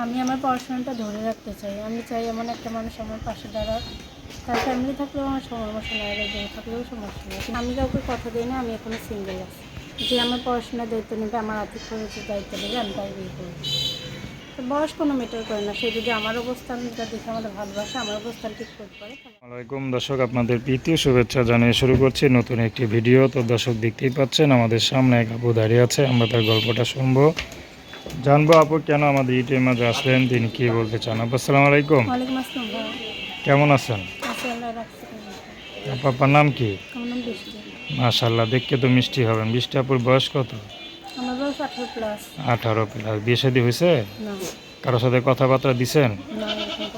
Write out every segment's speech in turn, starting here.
আমি আমার পড়াশোনাটা ধরে রাখতে চাই। আমি চাই এমন একটা মানুষ আমার পাশে দাঁড়াক। তার ফ্যামিলি থাকলেও আমার সমস্যা নেই একজন থাকলেও সমস্যা নেই। আমি কাউকে কথা দিই না, আমি এখনও সিঙ্গেল আছি। যে আমার পড়াশোনার দায়িত্ব নেবে, আমার আর্থিক খরচের দায়িত্ব নেবে, আমি তাই বিয়ে করব। তো বয়স কোনো মেটার করে না। সে যদি আমার অবস্থানটা দেখে আমাদের ভালোবাসে, আমার অবস্থান ঠিক করতে পারে আসসালামাইকুম দর্শক, আপনাদের প্রীতি শুভেচ্ছা জানিয়ে শুরু করছি নতুন একটি ভিডিও তো দর্শক দেখতেই পাচ্ছেন, আমাদের সামনে এক আপু দাঁড়িয়ে আছে। আমরা তার গল্পটা শুনব। জানব আপু কেন আমাদের ইউটিউবের মাঝে আসলেন তিনি কি বলতে চান? আপু আসসালামু আলাইকুম। কেমন আছেন? আপনার নাম কি? মাশাল্লাহ দেখতে তো মিষ্টি হবেন। বৃষ্টি আপুর বয়স কত? আমার বয়স আঠারো প্লাস বিয়ে শাদী হয়েছে? না। কারোর সাথে কথাবার্তা দিছেন?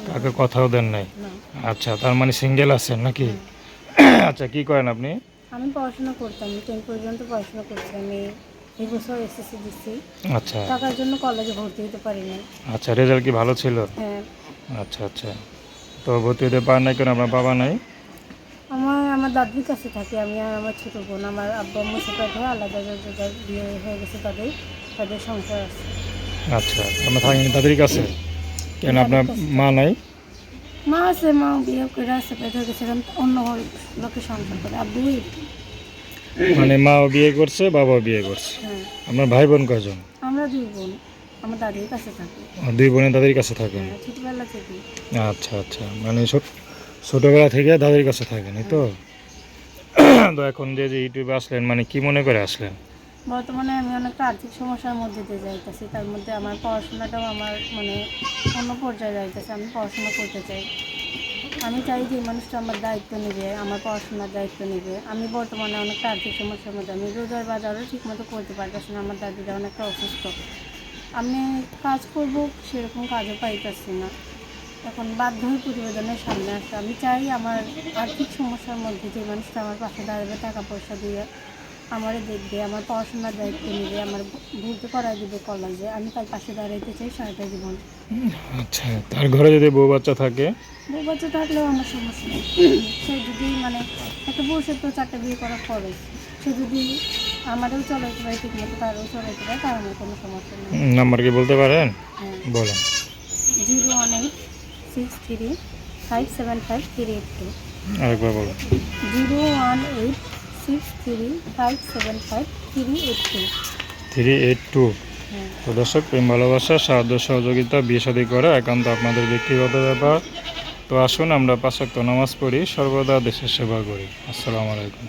কাকে কথাও দেন নাই? না। আচ্ছা তার মানে সিঙ্গেল আছেন নাকি? আচ্ছা কি করেন আপনি? আমি পড়াশোনা করতাম টেন পর্যন্ত পড়াশোনা করছি আমি এই বছর এসএসসি দিচ্ছি আচ্ছা। টাকার জন্য কলেজে ভর্তি হতে পারিনি। আচ্ছা রেজাল্ট কি ভালো ছিল? হ্যাঁ। আচ্ছা আচ্ছা। তো ভর্তি হতে পারেন নাই কেন? আপনার বাবা নাই? আমার আমার দাদির কাছে থাকি। আমি আর আমার ছোটো বোন আমার আব্বু আম্মু সেপারেট হয়ে আলাদা আলাদা বিয়ে হয়ে গেছে তাদের তাদের সংসার আছে। আচ্ছা আমরা থাকেন তাদের কাছে? কেন আপনার মা নাই? মা আছে মা বিয়ে করে সেপারেট হয়ে গেছে এখন অন্য লোকের সংসার করে। আব্বুই মানে মাও বিয়ে করছে বাবাও বিয়ে করছে। হ্যাঁ। আপনার ভাই বোন কজন আমরা দুই বোন। আমার দাদির কাছে থাকি। দুই বোনে তাদের কাছে থাকেন? হ্যাঁ ছোটোবেলা থেকে আচ্ছা আচ্ছা। মানে ছোট ছোটোবেলা থেকে তাদের কাছে থাকেন তো? তো এখন যে যে ইউটিউবে আসলেন মানে কি মনে করে আসলেন? বর্তমানে আমি অনেকটা আর্থিক সমস্যার মধ্যে দিয়ে যাইতেছি। তার মধ্যে আমার পড়াশোনাটাও আমার মানে অন্য পর্যায়ে যাইতেছে। আমি পড়াশোনা করতে চাই। আমি চাই যে মানুষটা আমার দায়িত্ব নেবে, আমার পড়াশোনার দায়িত্ব নেবে। আমি বর্তমানে অনেক আর্থিক সমস্যার মধ্যে, আমি রোজার বাজারও ঠিকমতো করতে পারতেছি না, আমার দাদিটা অনেকটা অসুস্থ। আমি কাজ করব, সেরকম কাজও পাইতেছি না। এখন বাধ্য হয়ে প্রতিবেদনের সামনে আসে। আমি চাই আমার আর্থিক সমস্যার মধ্যে যে মানুষটা আমার পাশে দাঁড়াবে, টাকা পয়সা দিয়ে আমারে দেখবে আমার পড়াশোনার দায়িত্ব নেবে আমার ভর্তি করাই দেবে কলেজে আমি তার পাশে দাঁড়াইতে চাই সারাটা জীবন। আচ্ছা তার ঘরে যদি বউ বাচ্চা থাকে? বউ বাচ্চা থাকলেও আমার সমস্যা নেই। সে যদি মানে একটা বউসের তো চারটে বিয়ে করার পরে সে যদি আমারও চলাইতে পারে ঠিক মতো তারও চলাইতে পারে তার আমার কোনো সমস্যা নেই। নাম্বার কি বলতে পারেন? হ্যাঁ। বলেন। Zero one eight six three five seven five three eight two. আরেকবার বলেন। Zero one eight six three five seven five three eight two three eight two তো দর্শক, প্রেম, ভালোবাসা, সাহায্য, সহযোগিতা, বিয়ে শাদী করা একান্ত আপনাদের ব্যক্তিগত ব্যাপার। তো আসুন, আমরা পাঁচক্ত নামাজ পড়ি, সর্বদা দেশের সেবা করি। আসসালামু আলাইকুম।